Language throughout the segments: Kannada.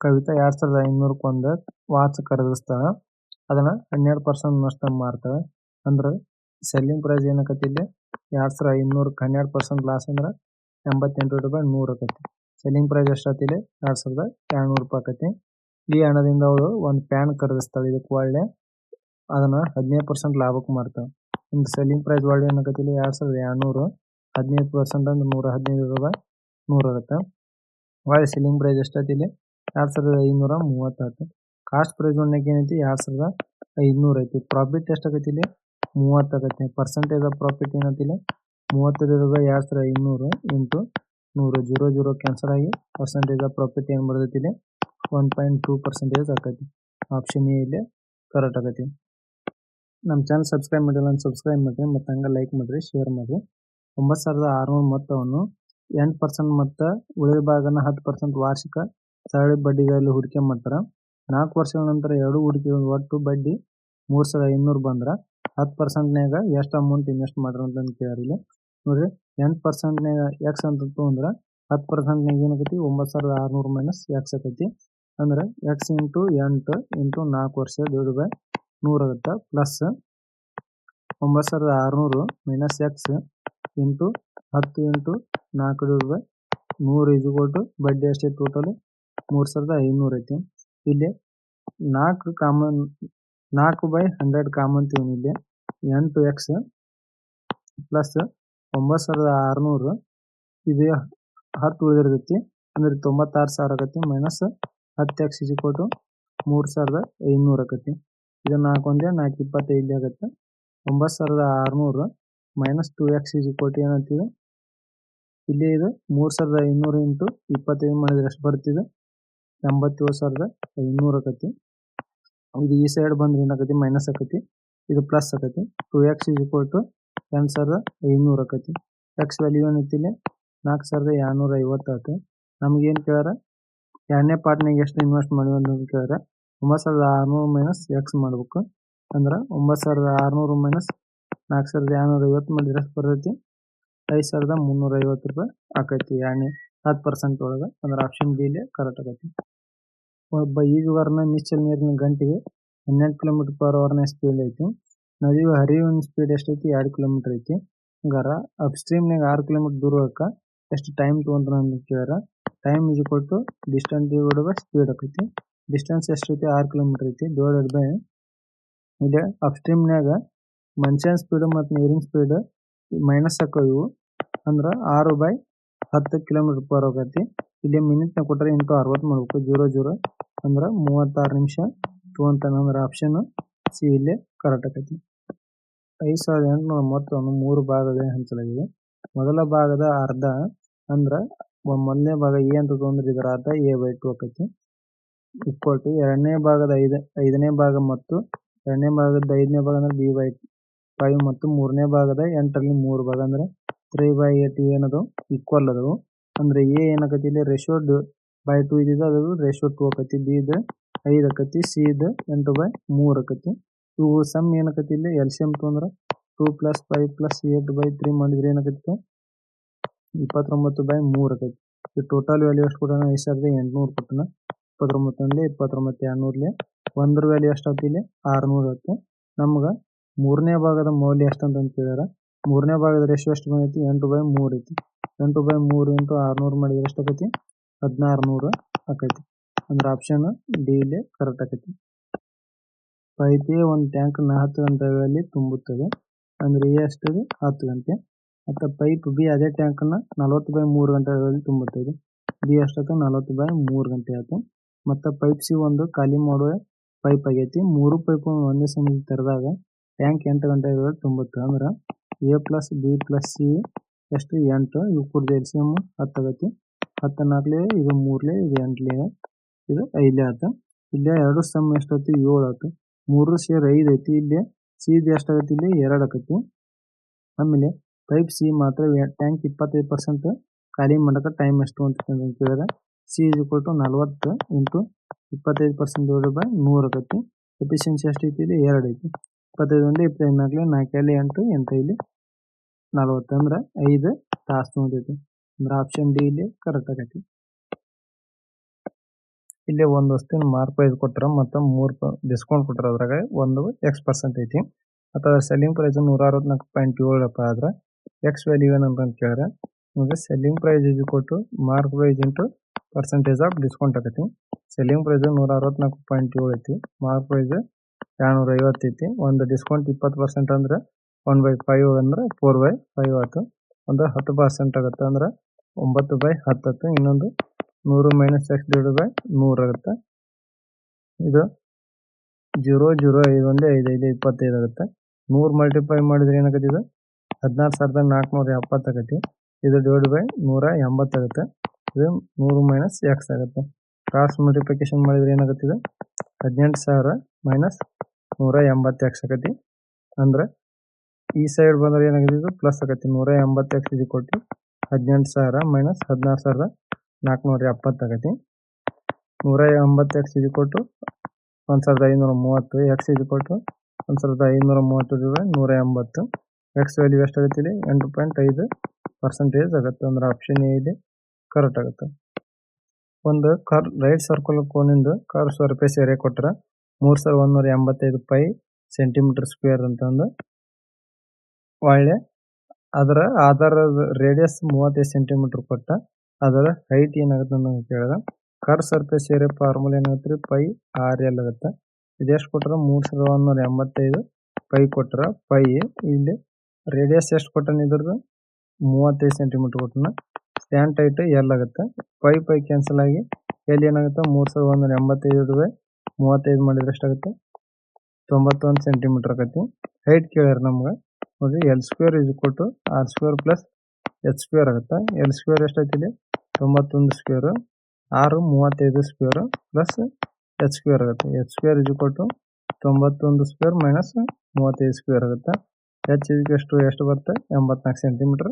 ಕವಿತಾ ಎರಡ್ ಸಾವಿರದ ಐನೂರಕ್ಕೆ ಒಂದು ವಾಚ್ ಖರೀದಿಸ್ತಾಳ. ಅದನ್ನ ಹನ್ನೆರಡು ಪರ್ಸೆಂಟ್ ನಷ್ಟ ಮಾರ್ತಾಳ ಅಂದ್ರ ಸೆಲ್ಲಿಂಗ್ ಪ್ರೈಸ್ ಏನಾಕತಿ ಇಲ್ಲಿ? ಎರಡ್ ಸಾವಿರದ ಐನೂರಕ್ಕೆ ಹನ್ನೆರಡು ಪರ್ಸೆಂಟ್ ಲಾಸ್ ಅಂದ್ರ ಎಂಬತ್ತೆಂಟು ರೂಪಾಯಿ ನೂರು ಆಕತಿ. ಸೆಲ್ಲಿಂಗ್ ಪ್ರೈಸ್ ಎಷ್ಟಾತಿ ಇಲ್ಲಿ? ಎರಡ್ ಸಾವಿರದ ಎರಡ್ನೂರು ರೂಪಾಯಿ ಆಕತಿ. ಈ ಹಣದಿಂದ ಅವಳು ಒಂದು ಪ್ಯಾನ್ ಖರೀದಿಸ್ತಾಳೆ. ಇದಕ್ಕೆ ಒಳ್ಳೆ ಅದನ್ನ ಹದಿನೈದು ಪರ್ಸೆಂಟ್ ಲಾಭಕ್ಕೆ ಮಾರ್ತಾಳ ಒಂದು ಸೆಲ್ಲಿಂಗ್ ಪ್ರೈಸ್ ಒಳ್ಳೆ ಏನಾಕತಿ ಇಲ್ಲಿ? ಎರಡ್ ಸಾವಿರದ ಎರಡ್ನೂರು ಹದಿನೈದು ಪರ್ಸೆಂಟ್ ಅಂದ್ರೆ ನೂರ ಹದಿನೈದು ರೂಪಾಯಿ ನೂರು ಆಗುತ್ತೆ. ಒಳ್ಳೆ ಸೆಲ್ಲಿಂಗ್ ಪ್ರೈಸ್ ಎಷ್ಟಾತಿ ಇಲ್ಲಿ? ಎರಡ್ ಸಾವಿರದ ಐನೂರ ಮೂವತ್ತಾಯ್ತು ಕಾಸ್ಟ್ ಪ್ರೈಸ್ ಏನೈತಿ? ಎರಡ್ ಸಾವಿರದ ಐನೂರ ಐತಿ. ಪ್ರಾಫಿಟ್ ಎಷ್ಟಾಗತ್ತೆ ಇಲ್ಲಿ? ಮೂವತ್ತಾಗತ್ತೆ ಪರ್ಸೆಂಟೇಜ್ ಆಫ್ ಪ್ರಾಫಿಟ್ ಏನೈತಿ ಇಲ್ಲಿ? ಎರಡ್ ಸಾವಿರದ ಐನೂರು ಇಂಟು ನೂರು. ಜೀರೋ ಜೀರೋ ಕ್ಯಾನ್ಸಲ್ ಆಗಿ ಪರ್ಸೆಂಟೇಜ್ ಆಫ್ ಪ್ರಾಫಿಟ್ ಏನ್ ಬರ್ತೈತಿ ಇಲ್ಲಿ? ಒನ್ ಪಾಯಿಂಟ್ ಟೂ ಪರ್ಸೆಂಟೇಜ್ ಆಕೈತಿ. ಆಪ್ಷನ್ ಎ ಇಲ್ಲಿ ಕರೆಕ್ಟ್ ಆಗೈತಿ. ನಮ್ಮ ಚಾನಲ್ ಸಬ್ಸ್ಕ್ರೈಬ್ ಮಾಡಿಲ್ಲ ಅಂತ ಸಬ್ಸ್ಕ್ರೈಬ್ ಮಾಡಿರಿ, ಮತ್ತು ಹಂಗೆ ಲೈಕ್ ಮಾಡಿರಿ ಶೇರ್ ಮಾಡಿರಿ. ಒಂಬತ್ತು ಸಾವಿರದ ಆರುನೂರು ಮೊತ್ತವನ್ನು ಎಂಟು ಪರ್ಸೆಂಟ್ ಮತ್ತು ಉಳಿದ ಭಾಗನ ಹತ್ತು ಪರ್ಸೆಂಟ್ ವಾರ್ಷಿಕ ಸರಳ ಬಡ್ಡಿಗಳಲ್ಲಿ ಹೂಡಿಕೆ ಮಾಡ್ತಾರೆ. ನಾಲ್ಕು ವರ್ಷಗಳ ನಂತರ ಎರಡು ಹೂಡಿಕೆ ಒಟ್ಟು ಬಡ್ಡಿ ಮೂರು ಸಾವಿರದ ಐನೂರು ಬಂದ್ರೆ ಪರ್ಸೆಂಟ್ ಪರ್ಸೆಂಟ್ನಾಗ ಎಷ್ಟ್ ಅಮೌಂಟ್ ಇನ್ವೆಸ್ಟ್ ಮಾಡ್ರಿ ಅಂತ ಇಲ್ಲಿ. ನೋಡ್ರಿ, ಎಂಟು ಪರ್ಸೆಂಟ್ನಾಗ ಎಕ್ಸ್ ಅಂತ ತೊಗೊಂಡ್ರೆ ಹತ್ತು ಪರ್ಸೆಂಟ್ನಾಗ ಏನಾಗತಿ? ಒಂಬತ್ತು ಸಾವಿರದ ಆರುನೂರು ಮೈನಸ್ ಎಕ್ಸ್ ಆಕೈತಿ. ಅಂದ್ರ ಎಕ್ಸ್ ಇಂಟು ಎಂಟು ಇಂಟು ನಾಲ್ಕು ವರ್ಷ ಡಿವೈಡ್ ಬೈ ನೂರು ಆಗುತ್ತೆ. ಪ್ಲಸ್ ಒಂಬತ್ತು ಸಾವಿರದ ಆರ್ನೂರು ಮೈನಸ್ ಎಕ್ಸ್ ಇಂಟು ಹತ್ತು ಇಂಟು ನಾಲ್ಕು ಡಿವೈಡ್ ಬೈ ನೂರು ಕೊಟ್ಟು ಬಡ್ಡಿ ಅಷ್ಟೇ ಟೋಟಲ್ ಮೂರು ಸಾವಿರದ ಐನೂರ್ ಐತಿ. ಇಲ್ಲಿ ನಾಲ್ಕು ಕಾಮನ್ ನಾಲ್ಕು ಬೈ ಹಂಡ್ರೆಡ್ ಕಾಮನ್ ಇಲ್ಲಿ ಎಂಟು ಎಕ್ಸ್ ಪ್ಲಸ್ ಒಂಬತ್ ಸಾವಿರದ ಆರ್ನೂರು. ಇದು ಹತ್ತು ಉಳಿದಿರ್ತೈತಿ. ಅಂದ್ರೆ ತೊಂಬತ್ತಾರು ಸಾವಿರ ಆಗತ್ತೆ ಮೈನಸ್ ಹತ್ತು ಎಕ್ಸ್ ಇಜಿಕೊಟ್ಟು ಮೂರ್ ಸಾವಿರದ ಐನೂರ್ ಆಕತಿ ಇದು ನಾಲ್ಕು ಒಂದೇ, ನಾಲ್ಕು ಇಪ್ಪತ್ತೈದು ಆಗತ್ತೆ. ಒಂಬತ್ ಸಾವಿರದ ಆರ್ನೂರು ಮೈನಸ್ ಟೂ ಎಕ್ಸ್ ಇಜಿಕೊಟ್ಟು ಏನಂತಿದೆ ಇಲ್ಲಿ ಇದು ಮೂರು ಸಾವಿರದ ಐನೂರು ಇಂಟು ಇಪ್ಪತ್ತೈದು ಮಾಡಿದ್ರೆ ಎಷ್ಟು ಬರ್ತಿದೆ ಎಂಬತ್ತೇಳು ಸಾವಿರದ ಐನೂರು ಆಕತಿ. ಇದು ಈ ಸೈಡ್ ಬಂದ್ರೆ ಏನಾಗತಿ ಮೈನಸ್ ಆಕತಿ. ಇದು ಪ್ಲಸ್ ಆಕತಿ. Two X is equal to ಎಂಟು ಸಾವಿರದ ಐನೂರು ಆಕತಿ. ಎಕ್ಸ್ ವ್ಯಾಲ್ಯೂ ಏನೈತಿ ಇಲ್ಲಿ? ನಾಲ್ಕು ಸಾವಿರದ ಎರಡ್ನೂರ ಐವತ್ತು ಆಯ್ತು ನಮ್ಗೆ ಏನು ಕೇಳ್ಯಾರ? ಎರಡನೇ ಪಾರ್ಟ್ನಾಗ ಎಷ್ಟು ಇನ್ವೆಸ್ಟ್ ಮಾಡಿವಿ ಅಂತ ಕೇಳ್ಯಾರ. ಒಂಬತ್ತು ಸಾವಿರದ ಆರುನೂರು ಮೈನಸ್ ಎಕ್ಸ್ ಮಾಡ್ಬೇಕು. ಅಂದ್ರೆ ಒಂಬತ್ತು ಸಾವಿರದ ಆರುನೂರು ಮೈನಸ್ ನಾಲ್ಕು ಸಾವಿರದ ಎರಡ್ನೂರ ಐವತ್ತು ಮಾಡಿದ್ರೆ ಎಷ್ಟು ಬರ್ತೈತಿ? ಐದು ಸಾವಿರದ ಮುನ್ನೂರ ಐವತ್ತು ರೂಪಾಯಿ ಆಕೈತಿ. ಎರಡನೇ ಹತ್ತು ಪರ್ಸೆಂಟ್ ಒಳಗೆ. ಅಂದ್ರೆ ಆಪ್ಷನ್ ಬಿ ಇಲ್ಲಿ ಕರೆಕ್ಟ್ ಆಗೈತಿ ಒಬ್ಬ ಈಜುಗಾರನ ನಿಶ್ಚಲ ನೀರಿನ ಗಂಟೆಗೆ ಹನ್ನೆರಡು ಕಿಲೋಮೀಟರ್ ಪರ್ ಅವರ್ನ ಸ್ಪೀಡ್ ಐತಿ. ನದಿಯು ಹರಿವಿನ ಸ್ಪೀಡ್ ಎಷ್ಟೈತಿ? ಎರಡು ಕಿಲೋಮೀಟರ್ ಐತಿ. ಹಂಗಾರ ಅಪ್ ಸ್ಟ್ರೀಮ್ನಾಗ ಆರು ಕಿಲೋಮೀಟರ್ ದೂರ ಹೋಗಕ್ಕ ಎಷ್ಟು ಟೈಮ್ ತೊಗೊಂತಾನ ಅಂತ ಕೇಳ್ಯಾರ. ಟೈಮ್ ಇದು equal to distance divide by speed ಆಕೈತಿ. ಡಿಸ್ಟೆನ್ಸ್ ಎಷ್ಟೈತಿ? ಆರು ಕಿಲೋಮೀಟರ್ ಐತಿ. ಡಿವೈಡೆಡ್ ಬೈ ಇಲ್ಲಿ ಅಪ್ ಸ್ಟ್ರೀಮ್ನಾಗ ಮನುಷ್ಯನ ಸ್ಪೀಡ್ ಮತ್ತು ನೀರಿನ ಸ್ಪೀಡ್ ಮೈನಸ್ ಹಾಕೋ ಇವು ಅಂದ್ರೆ ಆರು ಬೈ ಹತ್ತು ಕಿಲೋಮೀಟರ್ ಪರ್ ಹೋಗತಿ ಇಲ್ಲಿ ಮಿನಿಟ್ನ ಕೊಟ್ಟರೆ ಇಂಟು ಅರವತ್ತು ಮಾಡ್ಬೇಕು ಜೀರೋ ಜೀರೋ ಅಂದ್ರೆ ಮೂವತ್ತಾರು ನಿಮಿಷ ತೊಗೊಂತಾನ ಅಂದ್ರೆ ಆಪ್ಷನ್ ಸಿ ಇಲ್ಲಿ ಕರೆಕ್ಟ್ ಆಕೈತಿ ಐದು ಸಾವಿರದ ಎಂಟುನೂರ ಮೂವತ್ತೊಂದು ಮೂರು ಭಾಗದಲ್ಲಿ ಹಂಚಲಾಗಿದೆ. ಮೊದಲ ಭಾಗದ ಅರ್ಧ ಅಂದ್ರೆ ಮೊದಲನೇ ಭಾಗ ಎ ಅಂತ ತೊಗೊಂಡ್ರೆ ಇದರ ಅರ್ಧ ಎ ಬೈ ಟು ಆಕೈತಿ. ಈಕ್ವಲ್ ಟು ಎರಡನೇ ಭಾಗದ ಐದ ಐದನೇ ಭಾಗ ಮತ್ತು ಎರಡನೇ ಭಾಗದ ಐದನೇ ಭಾಗ ಅಂದ್ರೆ ಬಿ ಬೈ ಫೈವ್ ಮತ್ತು ಮೂರನೇ ಭಾಗದ ಎಂಟರಲ್ಲಿ ಮೂರು ಭಾಗ ಅಂದ್ರೆ ತ್ರೀ ಬೈ ಏಟ್ ಏನದು? ಇಕ್ವಲ್ ಅದಾವು. ಅಂದ್ರೆ ಎ ಏನಾಕತಿ ಇಲ್ಲಿ? ರೇಷಿಯೋ ಬೈ ಟು ಇದ್ದಿದ್ದು ಅದು ರೇಶಿಯೋ ಟು ಆಕತಿ ಬಿ ಇದು ಐದು ಆಕತಿ ಸಿ ಇದು ಎಂಟು ಬೈ ಮೂರ್ ಆಕತಿ ಇವು ಸಮ್ ಏನಾಕತಿ ಇಲ್ಲಿ? ಎಲ್ ಸಿಎಂ ತೊಂದ್ರೆ two plus five plus eight by three ಮಾಡಿದ್ರೆ ಏನಾಕತಿ ಇಪ್ಪತ್ತೊಂಬತ್ತು ಬೈ ಮೂರ್ ಆಕೈತಿ ಈ ಟೋಟಲ್ ವ್ಯಾಲ್ಯೂ ಎಷ್ಟು ಕೊಟ್ಟಾನ? ಐದು ಸಾವಿರದ ಎಂಟುನೂರು ಕೊಟ್ಟಾನ. ಇಪ್ಪತ್ತೊಂಬತ್ತೊಂದು ಇಪ್ಪತ್ತೊಂಬತ್ತು, ಎರಡ್ನೂರ್ಲೆ. ಒಂದ್ರ ವ್ಯಾಲ್ಯೂ ಎಷ್ಟಾಯ್ತು ಇಲ್ಲಿ? ಆರುನೂರು ಆಯ್ತು ನಮ್ಗೆ ಮೂರನೇ ಭಾಗದ ಮೌಲ್ಯ ಎಷ್ಟಂತ ಅಂತ ಕೇಳ್ಯಾರ? ಮೂರನೇ ಭಾಗದ ರೇಷಿಯೋ ಎಷ್ಟು ಬಂದೈತಿ? ಎಂಟು ಬೈ ಮೂರು ಐತಿ. ಎಂಟು ಬೈ ಮೂರು ಇಂಟು ಆರ್ನೂರು ಮಾಡಿದ್ರೆ ಎಷ್ಟು ಆಕೈತಿ? ಹದಿನಾರು ನೂರು ಆಕೈತಿ. ಅಂದ್ರೆ ಆಪ್ಷನ್ ಡಿ ಇಲ್ಲಿ ಕರೆಕ್ಟ್ ಆಕೈತಿ. ಪೈಪ್ ಒಂದು ಒಂದು ನ ಹತ್ತು ಗಂಟೆಗಳಲ್ಲಿ ತುಂಬುತ್ತದೆ. ಅಂದ್ರೆ ಎ ಎಷ್ಟಿದೆ ಹತ್ತು ಗಂಟೆ. ಮತ್ತೆ ಪೈಪ್ ಬಿ ಅದೇ ಟ್ಯಾಂಕ್ನ ನಲವತ್ತು ಬೈ ಮೂರು ಗಂಟೆಗಳಲ್ಲಿ ತುಂಬುತ್ತದೆ. ಬಿ ಎಷ್ಟಾಯ್ತು ನಲವತ್ತು ಬೈ ಮೂರು ಗಂಟೆ ಆಯ್ತು ಮತ್ತೆ ಪೈಪ್ ಸಿ ಒಂದು ಖಾಲಿ ಮಾಡುವ ಪೈಪ್ ಆಗೈತಿ. ಮೂರು ಪೈಪ್ ಒಂದೇ ಸಮಯ ತೆರೆದಾಗ ಟ್ಯಾಂಕ್ ಎಂಟು ಗಂಟೆಗಳಲ್ಲಿ ತುಂಬುತ್ತೆ. ಅಂದ್ರೆ A plus B plus C ಎಷ್ಟು ಎಂಟು, ಇವು ಕುಡ್ದು ಎಲ್ ಸಿ ಎಂ ಹತ್ತು ಆಗೈತಿ. ಹತ್ತು ನಾಲ್ಕಲೇ ಇದು ಮೂರ್ಲೆ, ಇದು ಎಂಟ್ಲೆ, ಇದು ಐದ್ಲೆ ಆತ. ಇಲ್ಲೇ ಎರಡು ಸಮ್ ಎಷ್ಟಾಯ್ತು ಏಳು ಆಯ್ತು ಮೂರು ಸೇರ್ ಐದು ಐತಿ. ಇಲ್ಲಿ ಸಿ ಇದು ಎಷ್ಟಾಗೈತಿ ಇಲ್ಲಿ ಎರಡು ಆಕೈತಿ ಆಮೇಲೆ ಪೈಪ್ ಸಿ ಮಾತ್ರ ಟ್ಯಾಂಕ್ ಇಪ್ಪತ್ತೈದು ಪರ್ಸೆಂಟ್ ಖಾಲಿ ಮಾಡೋಕೆ ಟೈಮ್ ಎಷ್ಟು ಅಂತ ಕೇಳಿದ್ರೆ ಸಿ ಇಸ್ ಈಕ್ವಲ್ ಟು ನಲ್ವತ್ತು ಇಂಟು ಇಪ್ಪತ್ತೈದು ಪರ್ಸೆಂಟ್ ಡಿವೈಡ್ ಬೈ ನೂರು ಆಕೈತಿ ಎಫಿಷಿಯನ್ಸಿ ಎಷ್ಟು ಐತಿ? ಇಲ್ಲಿ ಎರಡು ಐತಿ. ಇಪ್ಪತ್ತೈದು ಒಂದು ಇಪ್ಪತ್ತೈದು ನಾಲ್ಕಲೆ ನಾಲ್ಕಲ್ಲಿ ಎಂಟು, ಎಂಟೈಲಿ ನಲ್ವತ್ತು ಅಂದ್ರೆ ಐದು ತಾಸು ತೊಗೊಂತೈತಿ ಅಂದ್ರೆ ಆಪ್ಷನ್ ಡಿ ಇಲ್ಲಿ ಕರೆಕ್ಟ್ ಆಗೈತಿ. ಇಲ್ಲಿ ಒಂದು ವಸ್ತುವಿನ ಮಾರ್ಕ್ ಪ್ರೈಸ್ ಕೊಟ್ಟರೆ ಮತ್ತೆ ಮೂರ್ ಡಿಸ್ಕೌಂಟ್ ಕೊಟ್ಟರೆ ಅದ್ರಾಗ ಒಂದು ಎಕ್ಸ್ ಪರ್ಸೆಂಟ್ ಐತಿ. ಅಥವಾ ಸೆಲ್ಲಿಂಗ್ ಪ್ರೈಸ್ ನೂರ ಅರವತ್ನಾಲ್ಕು ಪಾಯಿಂಟ್ ಏಳಪ್ಪ ಆದ್ರೆ ಎಕ್ಸ್ ವ್ಯಾಲ್ಯೂ ಏನಂತ ಕೇಳಿದ್ರೆ ನಿಮಗೆ ಸೆಲ್ಲಿಂಗ್ ಪ್ರೈಸ್ ಇದು ಕೊಟ್ಟು mark price into percentage of discount ಆಗೈತಿ. ಸೆಲ್ಲಿಂಗ್ ಪ್ರೈಸ್ ನೂರ ಅರವತ್ನಾಲ್ಕು ಪಾಯಿಂಟ್ ಏಳು ಐತಿ. ಮಾರ್ಕ್ ಪ್ರೈಸ್ ಎರಡ್ನೂರ ಐವತ್ತು ಐತಿ ಒಂದು ಡಿಸ್ಕೌಂಟ್ ಇಪ್ಪತ್ತು ಪರ್ಸೆಂಟ್ ಅಂದ್ರೆ ಒನ್ ಬೈ ಫೈವ್ ಅಂದ್ರೆ ಫೋರ್ ಬೈ ಫೈವ್ ಆಯ್ತು. ಒಂದು ಹತ್ತು ಪರ್ಸೆಂಟ್ ಆಗುತ್ತೆ. ಅಂದ್ರೆ ಒಂಬತ್ತು ಬೈ ಹತ್ತು ಇನ್ನೊಂದು ನೂರು ಮೈನಸ್ ಎಕ್ಸ್ ಡಿವೈಡ್ ಬೈ ನೂರು ಆಗುತ್ತೆ. ಇದು ಜೀರೋ ಜೀರೋ, ಐದು, ಒಂದೇ, ಐದು ಐದು, ಇಪ್ಪತ್ತೈದು ಆಗುತ್ತೆ. ನೂರು ಮಲ್ಟಿಪ್ಲೈ ಮಾಡಿದ್ರೆ ಏನಾಗುತ್ತೆ ಇದು? ಹದಿನಾರು ಸಾವಿರದ ನಾಲ್ಕುನೂರ ಎಪ್ಪತ್ತಾಗತ್ತೆ ಇದು ಡಿವೈಡ್ ಬೈ ನೂರ ಎಂಬತ್ತಾಗುತ್ತೆ ಇದು ನೂರು ಮೈನಸ್ ಎಕ್ಸ್ ಆಗುತ್ತೆ. ಕ್ರಾಸ್ ಮಲ್ಟಿಪ್ಲಿಕೇಶನ್ ಮಾಡಿದ್ರೆ ಏನಾಗುತ್ತೆ ಇದು? ಹದಿನೆಂಟು ಸಾವಿರ ಮೈನಸ್ ನೂರ ಎಂಬತ್ತು ಎಕ್ಸ್ ಆಗತ್ತೆ. ಅಂದ್ರೆ ಈ ಸೈಡ್ ಬಂದ್ರೆ ಏನಾಗಿದೆ ಪ್ಲಸ್ ಆಗತ್ತೆ. ನೂರ ಎಂಬತ್ತು ಎಕ್ಸ್ ಇದು ಕೊಟ್ಟು ಹದಿನೆಂಟು ಸಾವಿರ ಮೈನಸ್ ಹದಿನಾರು ಸಾವಿರದ ನಾಲ್ಕುನೂರ ಎಪ್ಪತ್ತಾಗೈತಿ ನೂರ ಎಂಬತ್ತು ಎಕ್ಸ್ ಇದು ಕೊಟ್ಟು ಒಂದು ಸಾವಿರದ ಐನೂರ ಮೂವತ್ತು. ಎಕ್ಸ್ ಇದು ಕೊಟ್ಟು ಒಂದು ಸಾವಿರದ ಐನೂರ ಮೂವತ್ತು ನೂರ ಎಂಬತ್ತು ಎಕ್ಸ್ ವ್ಯಾಲ್ಯೂ ಎಷ್ಟಾಗುತ್ತೆ ಇಲ್ಲಿ? ಎಂಟು ಪಾಯಿಂಟ್ ಐದು ಪರ್ಸೆಂಟೇಜ್ ಆಗುತ್ತೆ. ಅಂದ್ರೆ ಆಪ್ಷನ್ ಎ ಇದೆ. ಕರೆಕ್ಟ್ ಆಗುತ್ತೆ. ಒಂದು ಕರ್ ರೈಟ್ ಸರ್ಕಲ್ ಕೋನಿಂದ ಕರ್ ಸರ್ಫೇಸ್ ಏರಿಯಾ ಕೊಟ್ಟರೆ ಮೂರು ಸಾವಿರದ ಒಂದೂರ ಎಂಬತ್ತೈದು ಪೈ ಸೆಂಟಿಮೀಟರ್ ಸ್ಕ್ವೇರ್ ಅಂತಂದು ಒಳ್ಳೆ, ಅದರ ಆಧಾರದ ರೇಡಿಯಸ್ ಮೂವತ್ತೈದು ಸೆಂಟಿಮೀಟರ್ ಕೊಟ್ಟ, ಅದರ ಹೈಟ್ ಏನಾಗುತ್ತೆ ಅಂತ ಕೇಳಿದ. ಕರ್ ಸರ್ಫೇಸ್ ಏರಿಯಾ ಫಾರ್ಮುಲಾ ಏನಾಗುತ್ತೆ ಪೈ ಆರ್ ಎಲ್ ಆಗುತ್ತೆ. ಇದೆಷ್ಟು ಕೊಟ್ಟರೆ ಮೂರು ಸಾವಿರದ ಒಂದೂರ ಎಂಬತ್ತೈದು ಪೈ ಕೊಟ್ಟರೆ ಪೈ ಇಲ್ಲಿ ರೇಡಿಯಸ್ ಎಷ್ಟು ಕೊಟ್ಟನ ಇದ್ರದ್ದು ಮೂವತ್ತೈದು ಸೆಂಟಿಮೀಟರ್ ಕೊಟ್ಟನ. ಸ್ಟ್ಯಾಂಡ್ ಟೈಟ್ ಎಲ್ ಆಗುತ್ತೆ. ಪೈ ಪೈ ಕ್ಯಾನ್ಸಲ್ ಆಗಿ ಎಲ್ಲಿ ಏನಾಗುತ್ತೆ? ಮೂರು ಸಾವಿರದ ಒಂದೂರ ಎಂಬತ್ತೈದು ಮೂವತ್ತೈದು ಮಾಡಿದ್ರೆ ಎಷ್ಟಾಗುತ್ತೆ? ತೊಂಬತ್ತೊಂದು ಸೆಂಟಿಮೀಟರ್ ಆಕತಿ. ಹೈಟ್ ಕೇಳ್ಯಾರ ನಮ್ಗೆ. ನೋಡ್ರಿ ಎಲ್ ಸ್ಕ್ವೇರ್ ಇಸ್ ಕೊಟ್ಟು R square plus H square ಆಗುತ್ತೆ. ಎಲ್ ಸ್ಕ್ವೇರ್ ಎಷ್ಟೈತಿ ಇಲ್ಲಿ? ತೊಂಬತ್ತೊಂದು ಸ್ಕ್ವೇರ್ ಆರು ಮೂವತ್ತೈದು ಸ್ಕ್ವೇರ್ ಪ್ಲಸ್ ಎಚ್ ಸ್ಕ್ವೇರ್ ಆಗುತ್ತೆ. ಎಚ್ ಸ್ಕ್ವೇರ್ ಇಸ್ ಕೊಟ್ಟು ತೊಂಬತ್ತೊಂದು ಸ್ಕ್ವೇರ್ ಮೈನಸ್ ಮೂವತ್ತೈದು ಸ್ಕ್ವೇರ್ ಆಗುತ್ತೆ. ಎಚ್ ಎಷ್ಟು ಎಷ್ಟು ಬರುತ್ತೆ? ಎಂಬತ್ನಾಲ್ಕು ಸೆಂಟಿಮೀಟರ್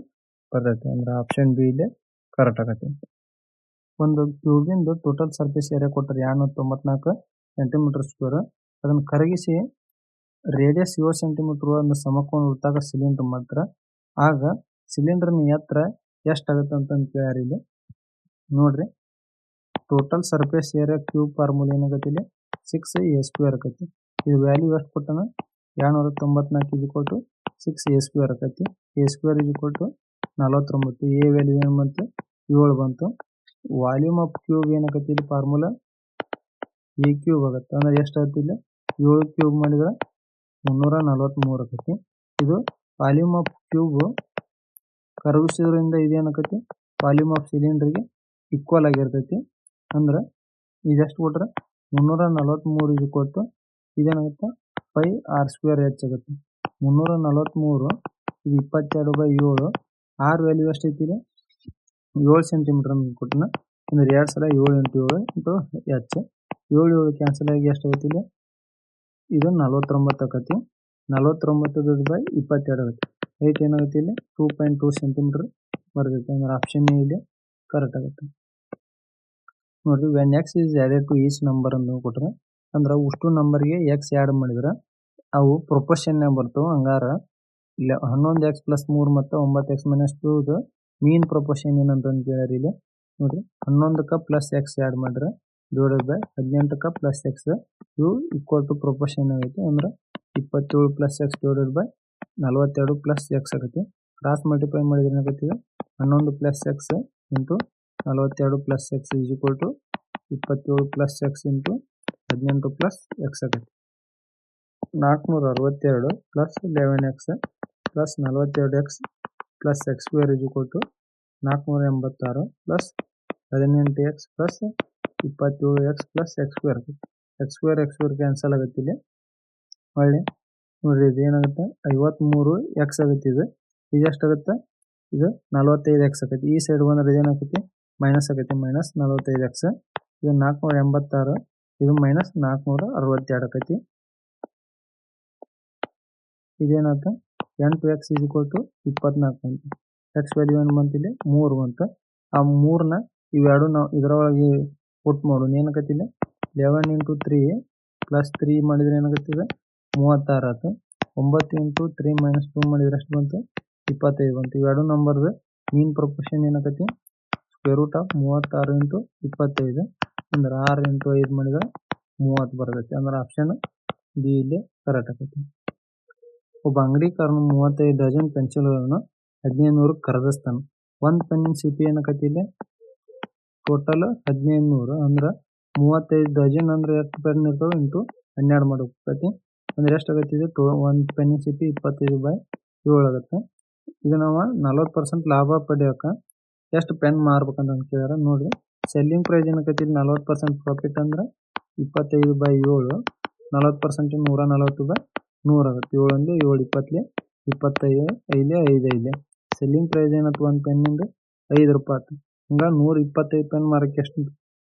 ಬರ್ತೈತೆ. ಅಂದ್ರೆ ಆಪ್ಷನ್ ಬಿ ಇಲ್ಲಿ ಕರೆಕ್ಟ್ ಆಗತ್ತೆ. ಒಂದು ಕ್ಯೂಬಿಂದು ಟೋಟಲ್ ಸರ್ಫೇಸ್ ಏರಿಯಾ ಕೊಟ್ಟರೆ ಎರಡ್ನೂರ ತೊಂಬತ್ನಾಲ್ಕು ಸೆಂಟಿಮೀಟರ್ ಸ್ಕ್ವೇರ್ ಅದನ್ನು ಕರಗಿಸಿ ರೇಡಿಯಸ್ ಏಳು ಸೆಂಟಿಮೀಟರ್ ಒಂದು ಸಮಕೋನ ವೃತ್ತಾಕಾರ ಸಿಲಿಂಡರ್ ಮಾತ್ರ. ಆಗ ಸಿಲಿಂಡರ್ನ ಎತ್ತರ ಎಷ್ಟಾಗುತ್ತೆ ಅಂತ ಕೇಳ್ಯಾರ ಇಲ್ಲಿ. ನೋಡ್ರಿ. Total surface area cube formula ಏನಾಗತ್ತೆ ಇಲ್ಲಿ? ಸಿಕ್ಸ್ ಎ ಸ್ಕ್ವೇರ್ ಆಕತಿ. ಇದು ವ್ಯಾಲ್ಯೂ ಎಷ್ಟು ಕೊಟ್ಟನ? ಎರಡ್ನೂರ ತೊಂಬತ್ನಾಲ್ಕು ಇದು ಕೊಟ್ಟು ಸಿಕ್ಸ್ ಎ ಸ್ಕ್ವೇರ್ ಆಕೈತಿ. ಎ ಸ್ಕ್ವೇರ್ ಇದು ಕೊಟ್ಟು ನಲವತ್ತೊಂಬತ್ತು. ಎ ವ್ಯಾಲ್ಯೂ ಏನು ಬಂತು? ಏಳು ಬಂತು. ವಾಲ್ಯೂಮ್ ಆಫ್ ಕ್ಯೂಬ್ ಏನಾಗತ್ತೆ ಇಲ್ಲಿ ಫಾರ್ಮುಲಾ ಎ ಕ್ಯೂಬ್ ಆಗುತ್ತೆ. ಅಂದ್ರೆ ಎಷ್ಟಾಗುತ್ತೆ ಇಲ್ಲಿ? ಏಳು ಕ್ಯೂಬ್ ಮಾಡಿದ್ರೆ ಮುನ್ನೂರ ನಲವತ್ತ್ಮೂರು ಆಕೈತಿ. ಇದು ವಾಲ್ಯೂಮ್ ಆಫ್ ಕ್ಯೂಬ್ ಕರಗಿಸೋದ್ರಿಂದ ಆಕತಿ ವಾಲ್ಯೂಮ್ ಆಫ್ ಸಿಲಿಂಡರ್ಗೆ ಈಕ್ವಲ್ ಆಗಿರ್ತೈತಿ. ಅಂದ್ರೆ ಇದೆಷ್ಟು ಕೊಟ್ರೆ? ಮುನ್ನೂರ ನಲವತ್ತ್ಮೂರು ಇದು ಕೊಟ್ಟು ಇದೇನಾಗುತ್ತೆ? ಫೈ ಆರ್ ಸ್ಕ್ವೇರ್ ಹೆಚ್ಚಾಗುತ್ತೆ ಮುನ್ನೂರ ನಲವತ್ತ್ಮೂರು ಇದು ಇಪ್ಪತ್ತೆರಡು ಬೈ ಏಳು. ಆರ್ ವ್ಯಾಲ್ಯೂ ಎಷ್ಟೈತಿ ಇಲ್ಲಿ ಏಳು ಸೆಂಟಿಮೀಟರ್ ಅಂತ ಕೊಟ್ಟನ ಅಂದ್ರೆ ಎರಡು ಸಲ ಏಳು ಇಂಟು ಏಳು ಇಂಟು ಎಚ್. ಏಳು ಏಳು ಕ್ಯಾನ್ಸಲ್ ಆಗಿ ಎಷ್ಟು ಇಲ್ಲಿ? ಇದು ನಲವತ್ತೊಂಬತ್ತು ಆಕತಿ ನಲವತ್ತೊಂಬತ್ತು ಡಿವೈಡ್ ಬೈ ಇಪ್ಪತ್ತೆರಡು ಆಗುತ್ತೆ. ಹೈಟ್ ಏನಾಗುತ್ತೆ ಇಲ್ಲಿ? ಟೂ ಪಾಯಿಂಟ್ ಟೂ ಸೆಂಟಿಮೀಟರ್ ಬರ್ತೈತೆ. ಅಂದ್ರೆ ಆಪ್ಷನ್ ಇದೆ ಕರೆಕ್ಟ್ ಆಗುತ್ತೆ. ನೋಡ್ರಿ when X is added to each number ಅಂತ ಕೊಟ್ರೆ, ಅಂದ್ರೆ ಉಷ್ಟು ನಂಬರ್ಗೆ ಎಕ್ಸ್ ಆ್ಯಡ್ ಮಾಡಿದ್ರೆ ಅವು ಪ್ರೊಪೋರ್ಷನ್ ಬರ್ತವೆ. ಹಂಗಾರ ಇಲ್ಲ ಹನ್ನೊಂದು ಎಕ್ಸ್ ಪ್ಲಸ್ ಮೂರು ಮತ್ತು ಒಂಬತ್ತು ಎಕ್ಸ್ ಮೈನಸ್ ಟೂ ಇದು ಮೀನ್ ಪ್ರೊಪೋರ್ಷನ್ ಏನಂತ ಕೇಳ್ಯಾರ ಇಲ್ಲಿ ನೋಡ್ರಿ, ಹನ್ನೊಂದಕ್ಕೆ ಪ್ಲಸ್ ಎಕ್ಸ್ ಆ್ಯಡ್ ಮಾಡ್ರೆ ಡಿವೈಡೆಡ್ ಬೈ ಹದಿನೆಂಟಕ್ಕೆ ಪ್ಲಸ್ ಎಕ್ಸ್ ಇವು ಈಕ್ವಲ್ ಟು ಪ್ರೊಪೋರ್ಷನ್ ಆಗೈತಿ. ಅಂದ್ರೆ ಇಪ್ಪತ್ತೇಳು ಪ್ಲಸ್ ಎಕ್ಸ್ ಡಿವೈಡೆಡ್ ಬೈ ನಲವತ್ತೆರಡು ಪ್ಲಸ್ ಎಕ್ಸ್ ಆಗುತ್ತೆ ಕ್ರಾಸ್ ಮಲ್ಟಿಪ್ಲೈ ಮಾಡಿದ್ರೆ ಏನಾಗುತ್ತೆ ಹನ್ನೊಂದು ಪ್ಲಸ್ ಎಕ್ಸ್ ಇಂಟು ನಲವತ್ತೆರಡು plus X is equal to ಇಪ್ಪತ್ತೇಳು ಪ್ಲಸ್ ಎಕ್ಸ್ ಇಂಟು ಹದಿನೆಂಟು ಪ್ಲಸ್ ಎಕ್ಸ್ ಆಗುತ್ತೆ ನಾಲ್ಕುನೂರ ಅರವತ್ತೆರಡು ಪ್ಲಸ್ ಲೆವೆನ್ ಎಕ್ಸ್ ಪ್ಲಸ್ ನಲವತ್ತೆರಡು X plus X square is equal to ನಾಲ್ಕುನೂರ ಎಂಬತ್ತಾರು ಪ್ಲಸ್ ಹದಿನೆಂಟು ಎಕ್ಸ್ ಪ್ಲಸ್ ಇಪ್ಪತ್ತೇಳು X plus X square X square X square cancel ಆಗುತ್ತೆ ಇಲ್ಲಿ. ಹೊಳ್ಳಿ ನೋಡ್ರಿ ಇದು ಏನಾಗುತ್ತೆ? ಐವತ್ತ್ಮೂರು ಎಕ್ಸ್ ಆಗುತ್ತೆ ಇದು. ಇದು ಎಷ್ಟಾಗುತ್ತೆ ಇದು ನಲವತ್ತೈದು ಎಕ್ಸ್ ಆಕೈತಿ ಈ ಸೈಡ್ ಬಂದ್ರೆ ಏನಾಗುತ್ತೆ? ಮೈನಸ್ ಆಗುತ್ತೆ. ಮೈನಸ್ ನಲವತ್ತೈದು ಎಕ್ಸ್ ಇದು ನಾಲ್ಕುನೂರ ಎಂಬತ್ತಾರು. ಇದು ಮೈನಸ್ ನಾಲ್ಕುನೂರ ಅರವತ್ತೆರಡು ಆಕೈತಿ ಇದೇನಾಯ್ತು ಎಂಟು ಎಕ್ಸ್ ಇಸ್ ಕೊಟ್ಟು ಇಪ್ಪತ್ನಾಲ್ಕು ಅಂತ. ಎಕ್ಸ್ ವ್ಯಾಲ್ಯೂ ಏನು ಬಂತು ಇಲ್ಲಿ? ಮೂರು ಬಂತು. ಆ ಮೂರನ್ನ ಇವೆರಡು ನಾವು ಇದರೊಳಗೆ ಪುಟ್ ಮಾಡೋಣ. ಇಲ್ಲಿ eleven into three plus three ಮಾಡಿದ್ರೆ ಏನಾಗುತ್ತೆ ಮೂವತ್ತಾರು ಆಯ್ತು ಒಂಬತ್ತು ಇಂಟು ತ್ರೀ ಮೈನಸ್ ಟೂ ಮಾಡಿದ್ರೆ ಎಷ್ಟು ಬಂತು? ಇಪ್ಪತ್ತೈದು ಬಂತು. ಇವೆರಡು ನಂಬರ್ದು ಮೀನ್ ಪ್ರೊಪೋರ್ಷನ್ ಏನಾಕೈತಿ ಸ್ಕ್ವೇರ್ ರೂಟ್ ಆಫ್ ಮೂವತ್ತಾರು ಇಂಟು ಇಪ್ಪತ್ತೈದು. ಅಂದ್ರೆ ಆರು ಇಂಟು ಐದು ಮಾಡಿದ್ರೆ ಮೂವತ್ತು ಬರ್ತೈತಿ. ಅಂದ್ರೆ ಆಪ್ಷನ್ ಬಿ ಇಲ್ಲಿ ಕರೆಕ್ಟ್ ಆಗೈತಿ. ಒಬ್ಬ ಅಂಗಡಿಕಾರನು ಮೂವತ್ತೈದು ಡಜನ್ ಪೆನ್ಸಿಲ್ಗಳನ್ನು ಹದಿನೈದು ನೂರು ಖರೀದಿಸ್ತಾನೆ ಒಂದು ಪೆನ್ನಿನ ಸಿಪಿ ಏನಕತಿ ಇಲ್ಲಿ? ಟೋಟಲ್ ಹದಿನೈದು ನೂರು ಅಂದ್ರೆ ಮೂವತ್ತೈದು ಡಜನ್ ಅಂದ್ರೆ ಎಷ್ಟು ಪೆನ್ ಇರ್ತಾವೆ? ಇಂಟು ಹನ್ನೆರಡು ಮಾಡ್ಬೇಕತಿ ಅಂದ್ರೆ ಎಷ್ಟು ಆಗತ್ತೆ ಇದು? ಒಂದು ಪೆನ್ ಸಿಪಿ ಇಪ್ಪತ್ತೈದು ಬೈ ಏಳು ಆಗುತ್ತೆ. ಇದು ನಾವು ನಲ್ವತ್ತು ಪರ್ಸೆಂಟ್ ಲಾಭ ಪಡೆಯೋಕೆ ಎಷ್ಟು ಪೆನ್ ಮಾರ್ಬೇಕಂತ ಕೇಳಿದ್ರೆ ನೋಡ್ರಿ ಸೆಲ್ಲಿಂಗ್ ಪ್ರೈಸ್ ಏನಕೈತಿ ಇಲ್ಲಿ ನಲ್ವತ್ತು ಪರ್ಸೆಂಟ್ ಪ್ರಾಫಿಟ್ ಅಂದ್ರೆ ಇಪ್ಪತ್ತೈದು ಬೈ ಏಳು. ನಲ್ವತ್ತು ಪರ್ಸೆಂಟ್ ನೂರ ನಲ್ವತ್ತು ಬೈ ನೂರು ಆಗುತ್ತೆ. ಏಳು ಒಂದು ಏಳು ಇಪ್ಪತ್ತಲೆ ಇಪ್ಪತ್ತೈದು ಐದೇ ಐದು ಸೆಲ್ಲಿಂಗ್ ಪ್ರೈಸ್ ಏನತ್ತು ಒಂದು ಪೆನ್ನಿಂದು ಐದು ರೂಪಾಯಿ ಆಯ್ತು ಹಂಗ ನೂರ ಇಪ್ಪತ್ತೈದು ಪೆನ್ ಮಾರಕ್ ಎಷ್ಟು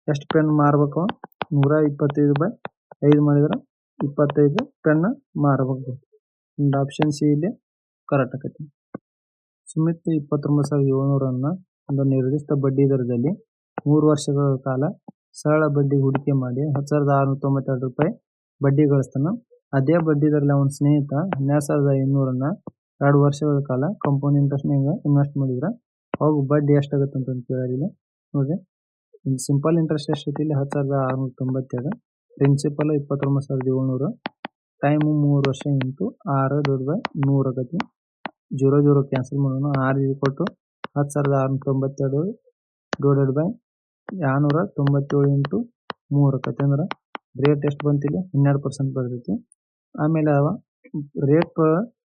ಎಷ್ಟು ಪೆನ್ ಮಾರ್ಬೇಕು? ನೂರ ಇಪ್ಪತ್ತೈದು ಬೈ ಐದು ಮಾಡಿದ್ರ ಇಪ್ಪತೈದು ಪೆನ್ ಮಾರಬೇಕು. ಒಂದು ಆಪ್ಷನ್ ಸಿ ಇಲ್ಲಿ ಕರೆಕ್ಟ್ ಆಕತಿ ಸುಮಿತ್ ಇಪ್ಪತ್ತೊಂಬತ್ತು ಸಾವಿರದ ಏಳ್ನೂರನ್ನ ಒಂದು ನಿರ್ದಿಷ್ಟ ಬಡ್ಡಿ ದರದಲ್ಲಿ ಮೂರು ವರ್ಷಗಳ ಕಾಲ ಸರಳ ಬಡ್ಡಿ ಹೂಡಿಕೆ ಮಾಡಿ ಹತ್ತು ಸಾವಿರದ ಆರುನೂರ ತೊಂಬತ್ತೆರಡು ರೂಪಾಯಿ ಬಡ್ಡಿ ಗಳಿಸ್ತಾನ. ಅದೇ ಬಡ್ಡಿ ದರದಲ್ಲಿ ಅವನ ಸ್ನೇಹಿತ ಹನ್ನೆರಡು ಸಾವಿರದ ಐನೂರನ್ನ ಎರಡು ವರ್ಷಗಳ ಕಾಲ ಕಂಪೌಂಡ್ ಇಂಟ್ರೆಸ್ಟ್ನಾಗ ಇನ್ವೆಸ್ಟ್ ಮಾಡಿದ್ರೆ ಅವಾಗ ಬಡ್ಡಿ ಎಷ್ಟಾಗುತ್ತೆ ಅಂತ ಕೇಳಿಲ್ಲ ನೋಡ್ರಿ ಸಿಂಪಲ್ ಇಂಟ್ರೆಸ್ಟ್ ಎಷ್ಟೈತಿ ಇಲ್ಲಿ ಹತ್ತು ಸಾವಿರದ ಆರುನೂರ ತೊಂಬತ್ತೆರಡು ಪ್ರಿನ್ಸಿಪಲ್ ಇಪ್ಪತ್ತೊಂಬತ್ತು ಸಾವಿರದ ಏಳ್ನೂರು ಟೈಮು ಮೂರು ವರ್ಷ ಇಂಟು ಆರು ದೊಡ್ಡ ಬೈ ನೂರು ಆಗತಿ ಜೀರೋ ಜೀರೋ ಕ್ಯಾನ್ಸಲ್ ಮಾಡೋಣ ಆರು ಇದು ಕೊಟ್ಟು ಹತ್ತು ಸಾವಿರದ ಆರುನೂರ ತೊಂಬತ್ತೆರಡು ಡಿವೈಡೆಡ್ ಬೈ ಆರ್ನೂರ ತೊಂಬತ್ತೇಳು ಇಂಟು ಮೂರು ಆಗತ್ತೆ. ಅಂದ್ರೆ ರೇಟ್ ಎಷ್ಟು ಬಂತಿಲ್ಲ? ಹನ್ನೆರಡು ಪರ್ಸೆಂಟ್ ಬರ್ತೈತಿ. ಆಮೇಲೆ ಅವ ರೇಟ್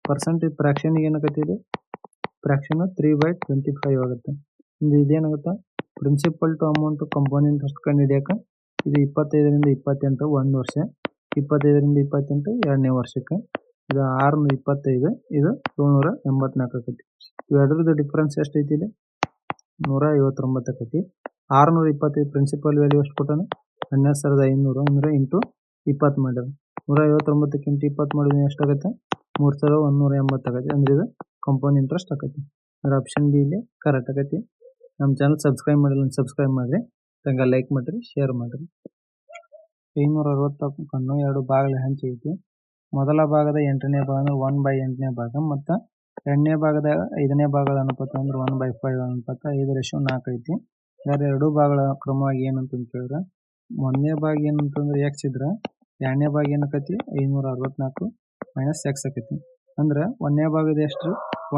ಪರ್ಸೆಂಟ್ ಫ್ರಾಕ್ಷನ್ಗೆ ಇದು? Fraction three by twenty five ಆಗುತ್ತೆ. ಇದು ಇದೇನಾಗುತ್ತೆ? Principal to amount compound interest ಕಂಡು ಹಿಡಿಯಕ್ಕೆ ಇದು ಇಪ್ಪತ್ತೈದರಿಂದ ಇಪ್ಪತ್ತೆಂಟು, ಒಂದು ವರ್ಷ. ಇಪ್ಪತ್ತೈದರಿಂದ ಇಪ್ಪತ್ತೆಂಟು, ಎರಡನೇ ವರ್ಷಕ್ಕೆ. ಇದು ಆರುನೂರ ಇಪ್ಪತ್ತೈದು, ಇದು ಏಳ್ನೂರ ಎಂಬತ್ನಾಲ್ಕು ಆಕೈತಿ. ಇವೆರಡರದ್ದು ಡಿಫ್ರೆನ್ಸ್ ಎಷ್ಟೈತಿ ಇಲ್ಲಿ? ನೂರ ಐವತ್ತೊಂಬತ್ತು ಆಕತಿ. ಆರುನೂರ ಇಪ್ಪತ್ತೈದು ಪ್ರಿನ್ಸಿಪಲ್ ವ್ಯಾಲ್ಯೂ ಎಷ್ಟು ಕೊಟ್ಟಾನ? ಹನ್ನೆರಡು ಸಾವಿರದ ಐನೂರು ಅಂದರೆ ಇಂಟು ಇಪ್ಪತ್ತು ಮಾಡ್ಯಾರ ನೂರ ಐವತ್ತೊಂಬತ್ತಕ್ಕಿಂತ ಇಪ್ಪತ್ತು ಮಾಡಿದ್ರೆ ಎಷ್ಟಾಗುತ್ತೆ? ಮೂರು ಸಾವಿರದ ಒಂದೂರ ಎಂಬತ್ತು ಅಂದರೆ ಅಂದ್ರೆ ಇದು ಕಂಪೌಂಡ್ ಇಂಟ್ರೆಸ್ಟ್ ಆಕೈತಿ. ಅದ್ರ ಆಪ್ಷನ್ ಬಿ ಇಲ್ಲಿ ಕರೆಕ್ಟ್ ಆಗೈತಿ ನಮ್ಮ ಚಾನಲ್ ಸಬ್ಸ್ಕ್ರೈಬ್ ಮಾಡಿಲ್ಲ ಸಬ್ಸ್ಕ್ರೈಬ್ ಮಾಡ್ರಿ. ಹಂಗ ಲೈಕ್ ಮಾಡ್ರಿ ಶೇರ್ ಮಾಡ್ರಿ. ಐನೂರ ಅರವತ್ತು ಕಣ್ಣು ಎರಡು ಭಾಗಗಳ ಹಂಚಿ ಐತಿ. ಮೊದಲ ಭಾಗದ ಎಂಟನೇ ಭಾಗ ಒನ್ ಬೈ ಎಂಟನೇ ಭಾಗ ಮತ್ತು ಎರಡನೇ ಭಾಗದ ಐದನೇ ಭಾಗದ ಅನುಪಾತ ಅಂದ್ರೆ ಒನ್ ಬೈ ಫೈವ್ ಅನುಪಾತ ಐದು ರೇಷೋ ನಾಲ್ಕು ಐತಿ. ಯಾರು ಎರಡೂ ಭಾಗಗಳ ಕ್ರಮವಾಗಿ ಏನಂತ ಕೇಳಿದ್ರೆ. ಒಂದನೇ ಭಾಗ ಏನಂತಂದ್ರೆ ಎಕ್ಸ್ ಇದ್ರೆ, ಎರಡನೇ ಭಾಗ ಏನಕ್ಕೈತಿ ಐನೂರ ಅರವತ್ನಾಲ್ಕು ಮೈನಸ್ ಎಕ್ಸ್ ಆಕೈತಿ. ಅಂದ್ರೆ ಒಂದನೇ ಭಾಗದ ಎಷ್ಟು?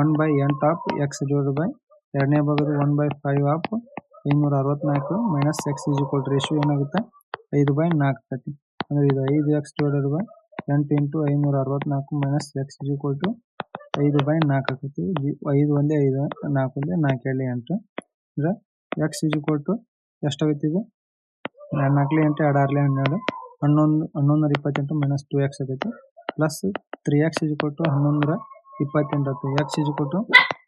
ಒನ್ ಬೈ ಎಂಟ್ ಆಫ್ ಎಕ್ಸ್ ಡಿವೈಡ್ ಬೈ ಎರಡನೇ ಭಾಗದ ಒನ್ ಬೈ ಫೈವ್ ಆಫ್ ಐನೂರ ಅರವತ್ನಾಲ್ಕು minus X is equal ratio ಏನಾಗುತ್ತೆ? ಐದು ಬೈ ನಾಲ್ಕು ಆಕೈತಿ ಅಂದ್ರೆ ಇದು ಐದು ಎಕ್ಸ್ ಡಿವೈಡೆಡ್ ಬೈ ಎಂಟು ಇಂಟು ಐನೂರ ಅರವತ್ನಾಲ್ಕು minus X is equal to ಐದು ಬೈ ನಾಲ್ಕು ಆಕೈತಿ. ಐದು ಒಂದೇ ಐದು, ನಾಲ್ಕು ಒಂದೇ ನಾಲ್ಕು ಎರಡೇ ಎಂಟು. ಅಂದ್ರೆ ಎಕ್ಸ್ ಈಸ್ ಈಕ್ವಲ್ ಟು ಎಷ್ಟಾಗುತ್ತೆ ಇದು? ನಾಲ್ಕಲೆ ಎಂಟು ಎರಡು ಆರ್ಲೆ ಹನ್ನೆರಡು. ಹನ್ನೊಂದು ಹನ್ನೊಂದರ ಇಪ್ಪತ್ತೆಂಟು ಮೈನಸ್ ಟು ಎಕ್ಸ್ ಆಗೈತಿ ಪ್ಲಸ್ ತ್ರೀ ಎಕ್ಸ್ ಈಸ್ ಕೊಟ್ಟು ಹನ್ನೊಂದರ ಇಪ್ಪತ್ತೆಂಟು ಆಯ್ತು ಎಕ್ಸ್ ಈಸ್ ಕೊಟ್ಟು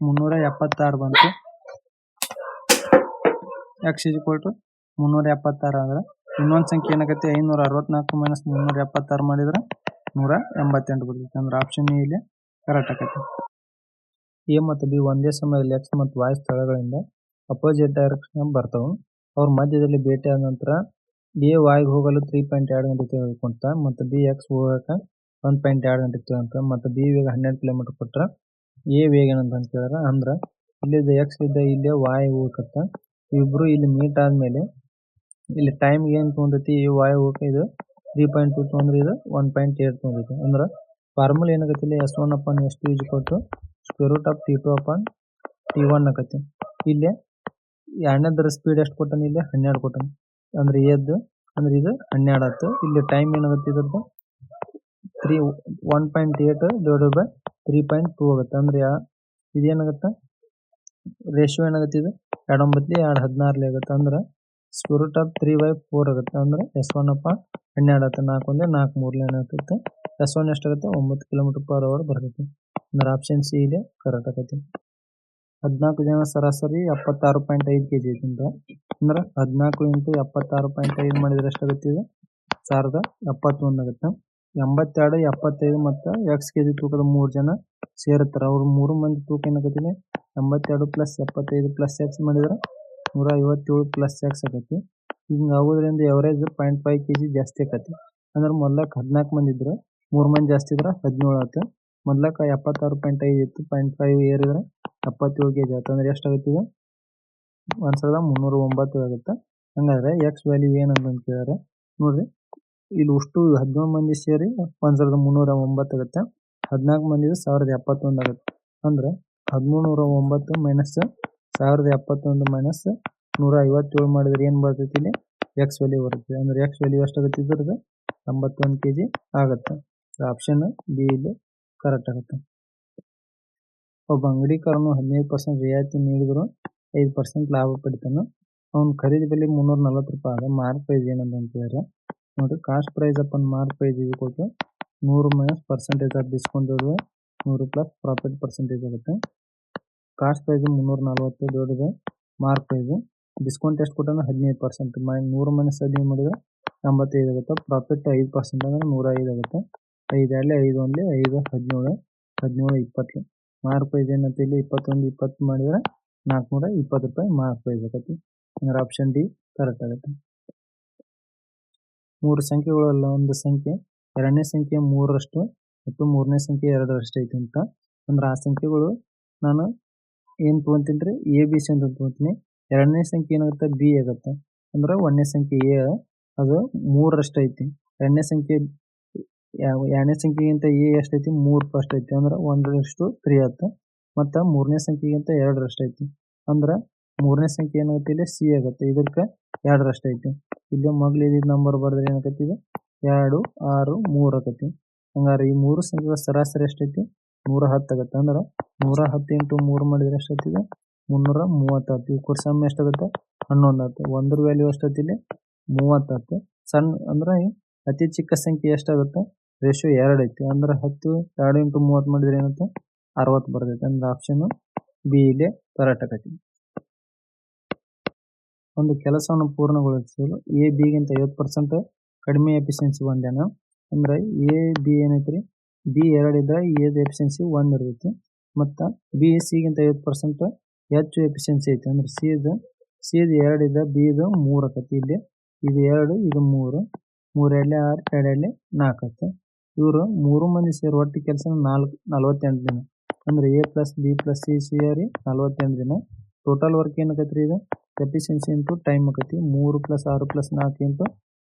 ಮುನ್ನೂರ ಎಪ್ಪತ್ತಾರು ಬಂತು. ಎಕ್ಸ್ ಈಸ್ ಕೊಟ್ಟು ಮುನ್ನೂರ ಎಪ್ಪತ್ತಾರು ಆದ್ರೆ ಇನ್ನೊಂದು ಸಂಖ್ಯೆ ಏನಾಗತ್ತೆ? ಐನೂರ ಅರವತ್ನಾಲ್ಕು ಮೈನಸ್ ಮುನ್ನೂರ ಎಪ್ಪತ್ತಾರು ಮಾಡಿದ್ರೆ ನೂರ ಎಂಬತ್ತೆಂಟು ಬರ್ತೈತೆ ಅಂದ್ರೆ ಆಪ್ಷನ್ ಇಲ್ಲಿ ಕರೆಕ್ಟ್ ಆಗುತ್ತೆ. ಎ ಮತ್ತು ಬಿ ಒಂದೇ ಸಮಯದಲ್ಲಿ ಎಕ್ಸ್ ಮತ್ತು ವಾಯ್ ಸ್ಥಳಗಳಿಂದ ಅಪೋಸಿಟ್ ಡೈರೆಕ್ಷನ್ ಬರ್ತಾವೆ. ಅವ್ರ ಮಧ್ಯದಲ್ಲಿ ಭೇಟಿ ಆದ ನಂತರ ಎ ವಾಯ್ಗೆ ಹೋಗಲು ತ್ರೀ ಪಾಯಿಂಟ್ ಎರಡು ಗಂಟೆ ತೆಗೆದುಕೊಂತ ಮತ್ತು ಬಿ ಎಕ್ಸ್ ಹೋಗಕ್ಕೆ ಒನ್ ಪಾಯಿಂಟ್ ಎರಡು ಗಂಟೆ ಅಂತ. ಮತ್ತು ಬಿ ವೇಗ ಹನ್ನೆರಡ್ ಕಿಲೋಮೀಟರ್ ಕೊಟ್ರ ಎ ವೇಗ ಏನಂತ ಅಂತ ಅಂದ್ರ ಇಲ್ಲಿದ್ದ ಎಕ್ಸ್ ಇದ್ದ ಇಲ್ಲೇ ವಾಯ್ ಹೋಗತ್ತ. ಇಬ್ರು ಇಲ್ಲಿ ಮೀಟ್ ಆದ್ಮೇಲೆ ಇಲ್ಲಿ ಟೈಮ್ ಏನ್ ತೊಗೊಂಡೈತಿ, ಈ ವಾಯ್ ಹೋಗಕ್ಕೆ ಇದು ತ್ರೀ ಪಾಯಿಂಟ್ ಟು ತೊಗೊಂಡ್ರೆ ಇದು ಒನ್ ಪಾಯಿಂಟ್ ಏಟ್ ತೊಗೊಂಡೈತಿ. ಅಂದ್ರ ಫಾರ್ಮುಲಾ ಏನಾಗತ್ತೆ ಇಲ್ಲಿ S one upon S two is ಕೊಟ್ಟು square root of T two upon T one ಆಗತ್ತೆ. ಇಲ್ಲಿ ಎರಡನೇದರ ಸ್ಪೀಡ್ ಎಷ್ಟು ಕೊಟ್ಟಾನ ಇಲ್ಲಿ? ಹನ್ನೆರಡು ಕೊಟ್ಟಾನ. ಅಂದ್ರೆ ಎದ್ದು ಅಂದ್ರೆ ಇದು ಹನ್ನೆರಡು ಆಯ್ತು. ಇಲ್ಲಿ ಟೈಮ್ ಏನಾಗತ್ತೆ ಇದ್ರದ್ದು three one point eight divided by three point two ಆಗುತ್ತೆ. ಅಂದ್ರೆ ಇದೇನಾಗುತ್ತೆ ರೇಷಿಯೋ ಏನಾಗುತ್ತೆ? ಇದು? ಎರಡು ಒಂಬತ್ತು ಎರಡು ಹದಿನಾರಲ್ಲಿ ಆಗುತ್ತೆ. ಅಂದ್ರೆ square of three by four ಆಗುತ್ತೆ. ಅಂದ್ರೆ ಎಸ್ ಒನ್ ಅಪ್ಪ ಹನ್ನೆರಡು ಆಗುತ್ತೆ ನಾಲ್ಕು ಒಂದೇ ನಾಲ್ಕು ಮೂರಲಿ ಏನಾಗುತ್ತೆ ಎಸ್ ಒನ್ ಎಷ್ಟಾಗುತ್ತೆ ಒಂಬತ್ತು ಕಿಲೋಮೀಟರ್ ಪರ್ ಅವರ್ ಬರ್ತೈತಿ. ಅಂದ್ರೆ ಆಪ್ಷನ್ ಸಿ ಇದೆ ಕರೆಕ್ಟ್ ಆಗೈತಿ. ಹದಿನಾಲ್ಕು ಜನ ಸರಾಸರಿ ಎಪ್ಪತ್ತಾರು ಪಾಯಿಂಟ್ ಐದು ಕೆ ಜಿ ಐತಿ ಅಂದ್ರೆ. ಹದಿನಾಲ್ಕು ಇಂಟು ಎಪ್ಪತ್ತಾರು ಪಾಯಿಂಟ್ ಐದು ಮಾಡಿದ್ರೆ ಎಷ್ಟಾಗುತ್ತೆ ಇದು? ಸಾವಿರದ ಎಪ್ಪತ್ತೊಂದು ಆಗುತ್ತೆ. ಎಂಬತ್ತೆರಡು, ಎಪ್ಪತ್ತೈದು ಮತ್ತ ಎಕ್ಸ್ ಕೆ ಜಿ ತೂಕದ ಮೂರು ಜನ ಸೇರುತ್ತಾರೆ. ಅವ್ರು ಮೂರು ಮಂದಿ ತೂಕ ಏನಾಗತ್ತೀನಿ ಎಂಬತ್ತೆರಡು ಪ್ಲಸ್ ಎಪ್ಪತ್ತೈದು ಪ್ಲಸ್ ಎಕ್ಸ್ ಮಾಡಿದ್ರೆ ನೂರ ಐವತ್ತೇಳು ಪ್ಲಸ್ ಎಕ್ಸ್ ಆಗೈತಿ ಹಿಂಗೆ ಆಗೋದ್ರಿಂದ average point five K G ಜಾಸ್ತಿ ಆಕತಿ ಅಂದ್ರೆ ಮೊದ್ಲಕ್ಕೆ ಹದಿನಾಲ್ಕು ಮಂದಿ ಇದ್ರೆ, ಮೂರು ಮಂದಿ ಜಾಸ್ತಿ ಇದ್ರೆ ಹದಿನೇಳು ಆಗುತ್ತೆ ಮೊದ್ಲಕ್ಕೆ ಎಪ್ಪತ್ತಾರು ಪಾಯಿಂಟ್ ಐದು ಇತ್ತು ಪಾಯಿಂಟ್ ಫೈವ್ ಏರಿದ್ರೆ ಎಪ್ಪತ್ತೇಳು ಕೆ ಜಿ ಆಯ್ತು ಅಂದ್ರೆ ಎಷ್ಟಾಗುತ್ತೆ ಇದು ಒಂದು ಸಾವಿರದ ಮುನ್ನೂರ ಒಂಬತ್ತು ಆಗುತ್ತೆ. ಹಂಗಾದ್ರೆ ಎಕ್ಸ್ ವ್ಯಾಲ್ಯೂ ಏನಂತ ಕೇಳಿದ್ರೆ ನೋಡ್ರಿ. ಇಲ್ಲಿ ಅಷ್ಟು ಹದಿನೇಳು ಮಂದಿ ಸೇರಿ ಒಂದ್ ಸಾವಿರದ ಮುನ್ನೂರ ಒಂಬತ್ತು ಆಗುತ್ತೆ. ಹದಿನಾಲ್ಕು ಮಂದಿ ಸಾವಿರದ ಎಪ್ಪತ್ತೊಂದು ಆಗುತ್ತೆ. ಅಂದ್ರೆ ಹದಿಮೂರು ಒಂಬತ್ತು ಮೈನಸ್ ಸಾವಿರದ ಎಪ್ಪತ್ತೊಂದು ಮೈನಸ್ ನೂರ ಐವತ್ತೇಳು ಮಾಡಿದ್ರೆ ಏನ್ ಬರ್ತೈತಿ ಇಲ್ಲಿ? ಎಕ್ಸ್ ವ್ಯಾಲ್ಯೂ ಬರುತ್ತೆ. ಅಂದ್ರೆ ಎಕ್ಸ್ ವ್ಯಾಲ್ಯೂ ಎಷ್ಟಾಗುತ್ತೆ ಇದ್ರದ್ದು? ಎಂಬತ್ತೊಂದು ಕೆ ಜಿ ಆಗುತ್ತೆ. ಆಪ್ಷನ್ ಬಿ ಇಲ್ಲಿ ಕರೆಕ್ಟ್ ಆಗುತ್ತೆ. ಒಬ್ಬ ಅಂಗಡಿಕಾರನು ಹದಿನೈದು ಪರ್ಸೆಂಟ್ ರಿಯಾಯಿತಿ ನೀಡಿದ್ರು ಐದು ಪರ್ಸೆಂಟ್ ಲಾಭ ಪಡಿತಾನ. ಅವ್ನ ಖರೀದಿ ಬೆಲೆ ಮುನ್ನೂರ ನಲ್ವತ್ತು ರೂಪಾಯಿ ಆದ. ಮಾರ್ಕ್ ಪ್ರೈಸ್ ಏನಂತ ಅಂತಂದ್ರೆ ನೋಡಿ cost price upon mark price ಇದು ಕೊಟ್ಟು ನೂರು ಮೈನಸ್ ಪರ್ಸೆಂಟೇಜ್ ಆಫ್ ಡಿಸ್ಕೌಂಟ್ ನೂರು ಪ್ಲಸ್ ಪ್ರಾಫಿಟ್ ಪರ್ಸೆಂಟೇಜ್ ಆಗುತ್ತೆ. ಕಾಸ್ಟ್ ಪ್ರೈಸ್ ಮುನ್ನೂರ ನಲ್ವತ್ತು ದೊಡ್ಡದು. ಮಾರ್ಕ್ ಪ್ರೈಸ್ ಡಿಸ್ಕೌಂಟ್ ಎಷ್ಟು ಕೊಟ್ಟಾನ ಹದಿನೈದು ಪರ್ಸೆಂಟ್ ನೂರು ಮೈನಸ್ ಹದಿನೈದು ಮಾಡಿದ್ರೆ ಎಂಬತ್ತೈದು ಆಗುತ್ತೆ. ಪ್ರಾಫಿಟ್ ಐದು ಪರ್ಸೆಂಟ್ ಅಂದ್ರೆ ನೂರ ಐದು ಆಗುತ್ತೆ. ಐದು ಅಲ್ಲಿ ಐದು ಒಂದ್ಲಿ ಐದು ಹದಿನೇಳು ಹದಿನೇಳು ಇಪ್ಪತ್ತು. ಮಾರ್ಕ್ ಪ್ರೈಸ್ ಏನಂತ ಇಲ್ಲಿ ಇಪ್ಪತ್ತೊಂದು, ಇಪ್ಪತ್ತು ಮಾಡಿದ್ರೆ ನಾಲ್ಕುನೂರ ಇಪ್ಪತ್ತು ರೂಪಾಯಿ ಮಾರ್ಕ್ ಪ್ರೈಸ್ ಆಗತ್ತೆ. ಅಂದ್ರೆ ಆಪ್ಷನ್ ಡಿ ಕರೆಕ್ಟ್ ಆಗುತ್ತೆ. ಮೂರು ಸಂಖ್ಯೆಗಳಲ್ಲ ಒಂದು ಸಂಖ್ಯೆ, ಎರಡನೇ ಸಂಖ್ಯೆ ಮೂರರಷ್ಟು ಮತ್ತು ಮೂರನೇ ಸಂಖ್ಯೆ ಎರಡರಷ್ಟು ಐತಿ ಅಂತ. ಅಂದ್ರೆ ಆ ಸಂಖ್ಯೆಗಳು ನಾನು ಏನು ತೊಗೊಂತೀನಿ ರೀ? ಎ ಬಿ ಸಿ ಅಂತ ತೊಗೊಂತೀನಿ. ಎರಡನೇ ಸಂಖ್ಯೆ ಏನಾಗುತ್ತೆ? ಬಿ ಆಗುತ್ತೆ. ಅಂದ್ರೆ ಒಂದನೇ ಸಂಖ್ಯೆ ಎ ಅದು ಮೂರರಷ್ಟು ಐತಿ. ಎರಡನೇ ಸಂಖ್ಯೆ, ಎರಡನೇ ಸಂಖ್ಯೆಗಿಂತ ಎ ಎಷ್ಟೈತಿ ಮೂರು ಫಸ್ಟ್ ಐತಿ. ಅಂದ್ರೆ ಒಂದರಷ್ಟು ತ್ರೀ ಆಯ್ತು ಮತ್ತು ಮೂರನೇ ಸಂಖ್ಯೆಗಿಂತ ಎರಡರಷ್ಟು ಐತಿ. ಅಂದ್ರೆ ಮೂರನೇ ಸಂಖ್ಯೆ ಏನಾಗುತ್ತೆ ಇಲ್ಲಿ? ಸಿ ಆಗುತ್ತೆ. ಇದಕ್ಕೆ ಎರಡರಷ್ಟು ಐತಿ. ಇಲ್ಲಿ ಮೊದಲು ಇದ್ದಿದ್ದ ನಂಬರ್ ಬರೆದ್ರೆ ಏನಾಗತ್ತೆ ಇದು ಎರಡು, ಆರು, ಮೂರು ಆಕತಿ ಹಂಗಾರೆ ಈ ಮೂರು ಸಂಖ್ಯೆಗಳ ಸರಾಸರಿ ಎಷ್ಟೈತಿ ನೂರ ಹತ್ತು ಆಗುತ್ತೆ. ಅಂದ್ರೆ ನೂರ ಹತ್ತು ಇಂಟು ಮೂರು ಮಾಡಿದ್ರೆ ಎಷ್ಟಾಗ್ತಿದೆ ಮುನ್ನೂರ ಮೂವತ್ತಾಯ್ತು ಇವ್ರ ಸಮ್ ಎಷ್ಟಾಗುತ್ತೆ ಹನ್ನೊಂದು ಆಯ್ತು ಒಂದ್ರ ವ್ಯಾಲ್ಯೂ ಎಷ್ಟಾಯ್ತು ಇಲ್ಲಿ? ಮೂವತ್ತಾಯ್ತು ಸಣ್ಣ ಅಂದ್ರೆ ಅತಿ ಚಿಕ್ಕ ಸಂಖ್ಯೆ ಎಷ್ಟಾಗುತ್ತೆ ರೇಷಿಯೋ ಎರಡು ಐತಿ. ಅಂದ್ರೆ ಹತ್ತು, ಎರಡು ಇಂಟು ಮೂವತ್ತು ಮಾಡಿದ್ರೆ ಏನಾಗುತ್ತೆ ಅರವತ್ತು ಬರ್ತೈತೆ. ಅಂದ್ರೆ ಆಪ್ಷನ್ ಬಿ ಇಲ್ಲಿ ಕರೆಕ್ಟ್ ಆಗೈತಿ ಒಂದು ಕೆಲಸವನ್ನು ಪೂರ್ಣಗೊಳಿಸಲು ಎ ಬಿಗಿಂತ ಐವತ್ತು ಪರ್ಸೆಂಟ್ ಕಡಿಮೆ ಎಫಿಷಿಯನ್ಸಿ ಹೊಂದ್ಯಾನ. ಅಂದ್ರೆ ಎ ಬಿ ಏನೈತ್ರಿ? ಬಿ ಎರಡು ಇದ್ರೆ ಎದ ಎಫಿಷಿಯನ್ಸಿ ಒಂದ್ ಇರ್ತೈತಿ. ಮತ್ತು ಬಿ ಗಿಂತ ಐವತ್ತು ಪರ್ಸೆಂಟ್ ಹೆಚ್ಚು ಎಫಿಷಿಯನ್ಸಿ ಐತಿ. ಅಂದ್ರೆ ಸಿ ಇದು ಸಿ ಇದು ಎರಡು ಇದ್ರೆ ಬಿ ಇದು ಮೂರು ಆಕತಿ ಇಲ್ಲಿ. ಇದು ಎರಡು, ಇದು ಮೂರು. ಮೂರು ಎರಡಲೆ ಆರು, ಎರಡು ಎರಡಲೆ ಆಯ್ತು ಇವರು ಮೂರು ಮಂದಿ ಸೇರಿ ಒಟ್ಟು ಕೆಲಸ ನಾಲ್ಕು, ನಲವತ್ತೆಂಟು ದಿನ. ಅಂದ್ರೆ A plus B plus C ಸೇರಿ ನಲವತ್ತೆಂಟು ದಿನ. ಟೋಟಲ್ ವರ್ಕ್ ಏನಾಗತ್ತೆ ರೀ ಇದು? ಎಫಿಷಿಯನ್ಸಿ ಇಂಟು ಟೈಮ್ ಆಕತಿ ಮೂರು ಪ್ಲಸ್ ಆರು ಪ್ಲಸ್ ನಾಲ್ಕು ಇಂಟು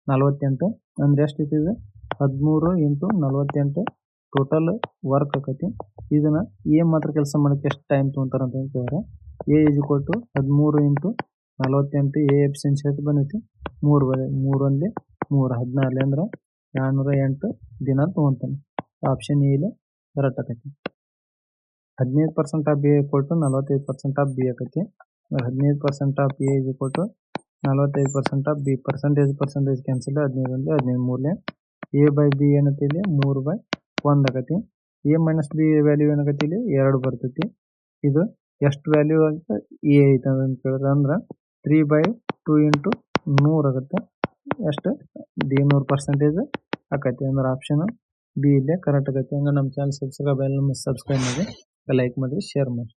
ನಲವತ್ತೆಂಟು ಅಂದ್ರೆ ಎಷ್ಟು ಐತಿ ಇದು ಹದಿಮೂರು ಇಂಟು ನಲವತ್ತೆಂಟು ಟೋಟಲ್ ವರ್ಕ್ ಆಕತಿ ಇದನ್ನ ಎ ಮಾತ್ರ ಕೆಲಸ ಮಾಡಕ್ಕೆ ಎಷ್ಟು ಟೈಮ್ ತೊಗೊಂತಾರ ಅಂತ ಕೇಳಿದ್ರೆ ಎ ಇಸ್ ಈಕ್ವಲ್ ಟು ಹದಿಮೂರು ಇಂಟು ನಲವತ್ತೆಂಟು ಎ ಎಫಿಷಿಯನ್ಸಿ ಎಷ್ಟು ಬಂದೈತಿ ಮೂರು ಬರ ಮೂರು ಒಂದೇ ಮೂರು ಹದಿನಾರು ಅಂದ್ರೆ ಎರಡ್ನೂರ ಎಂಟು ದಿನ ತೊಗೊಂತಾನೆ ಆಪ್ಷನ್ ಎ ಇಲ್ಲಿ ಕರೆಕ್ಟ್ ಆಕೈತಿ ಹದಿನೈದು percent of B equal to ನಲವತ್ತೈದು ಪರ್ಸೆಂಟ್ ಆಫ್ ಬಿ ಆಕೈತಿ ಹದಿನೈದು percent of A is equal to ನಲವತ್ತೈದು percent of B percentage percentage cancel ಹದಿನೈದು ಒಂದು ಹದಿನೈದು ಮೂರಲೆ ಎ ಬೈ ಬಿ ಏನೈತಿ ಇಲ್ಲಿ? ಮೂರು ಬೈ ಒಂದು ಆಗತಿ ಎ ಮೈನಸ್ ಬಿ ವ್ಯಾಲ್ಯೂ ಏನಾಗತ್ತೆ ಇಲ್ಲಿ? ಎರಡು ಬರ್ತೈತಿ. ಇದು ಎಷ್ಟು ವ್ಯಾಲ್ಯೂ ಅಂತ ಎ ಐತೆ ಅಂತ ಕೇಳಿದ್ರೆ ಅಂದ್ರೆ ತ್ರೀ ಬೈ ಟೂ ಇಂಟು ನೂರು ಆಗುತ್ತೆ. ಎಷ್ಟು ನೂರು ಪರ್ಸೆಂಟೇಜ್ ಆಕೈತಿ ಅಂದ್ರೆ ಆಪ್ಷನ್ ಬಿ ಇಲ್ಲೇ ಕರೆಕ್ಟ್ ಆಗೈತಿ ಹಂಗೆ ನಮ್ಮ ಚಾನಲ್ ಸಬ್ಸ್ಕ್ರೈಬ್ ಎಲ್ಲ ಸಬ್ಸ್ಕ್ರೈಬ್ ಮಾಡಿ. ಲೈಕ್ ಮಾಡಿರಿ ಶೇರ್ ಮಾಡಿ.